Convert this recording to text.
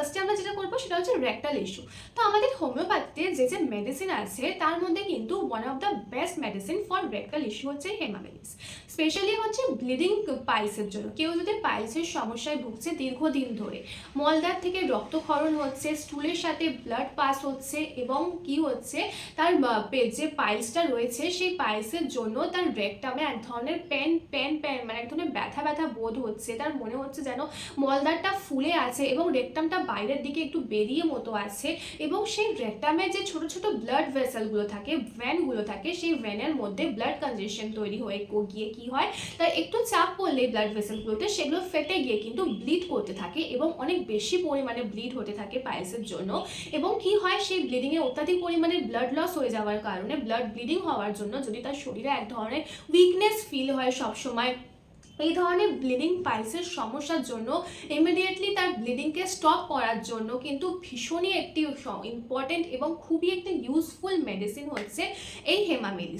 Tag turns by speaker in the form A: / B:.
A: ফার্স্টে আমরা যেটা করব সেটা হচ্ছে রেক্টাল ইস্যু তো আমাদের হোমিওপ্যাথিতে যে যে মেডিসিন আছে, তার মধ্যে কিন্তু one of the best medicine for rectal issue হচ্ছে হেমামেলিস স্পেশালি হচ্ছে ব্লিডিং পাইলসের জন্য। কেউ যদি পাইলসের সমস্যায় ভুগছে দীর্ঘদিন ধরে মলদার থেকে রক্তক্ষরণ হচ্ছে স্টুলের সাথে ব্লাড পাস হচ্ছে এবং কি হচ্ছে, তার যে পাইলসটা রয়েছে, সেই পাইলসের জন্য তার রেকটামে এক ধরনের পেন পেন ধরনের ব্যথা ব্যথা বোধ হচ্ছে, তার মনে হচ্ছে যেন মলদারটা ফুলে আছে এবং রেকটামটা বাইরের দিকে একটু বেরিয়ে মতো আছে এবং সেই রেকটামে যে ছোট ছোট ব্লাড ভেসেলগুলো থাকে ভ্যানগুলো থাকে, সেই ভ্যানের মধ্যে ব্লাড কনজেশন তৈরি হয়ে গিয়ে কি হয়? তার একটু চাপ পড়লে ব্লাড ভেসেলগুলোতে সেগুলো ফেটে গিয়ে কিন্তু ব্লিড করতে থাকে এবং অনেক বেশি পরিমাণে ব্লিড হতে থাকে পায়েসের জন্য এবং কি হয়, সেই ব্লিডিংয়ে অত্যাধিক পরিমাণে ব্লাড লস হয়ে যাওয়ার কারণে ব্লাড ব্লিডিং হওয়ার জন্য যদি তার শরীরে এক ধরনের উইকনেস ফিল হয় সবসময় এই ধরনের ব্লিডিং পাইলসের সমস্যার জন্য ইমিডিয়েটলি তার ব্লিডিংকে স্টপ করার জন্য কিন্তু ভীষণই একটি ইম্পর্টেন্ট এবং খুবই একটি ইউজফুল মেডিসিন হচ্ছে এই হেমামেলিস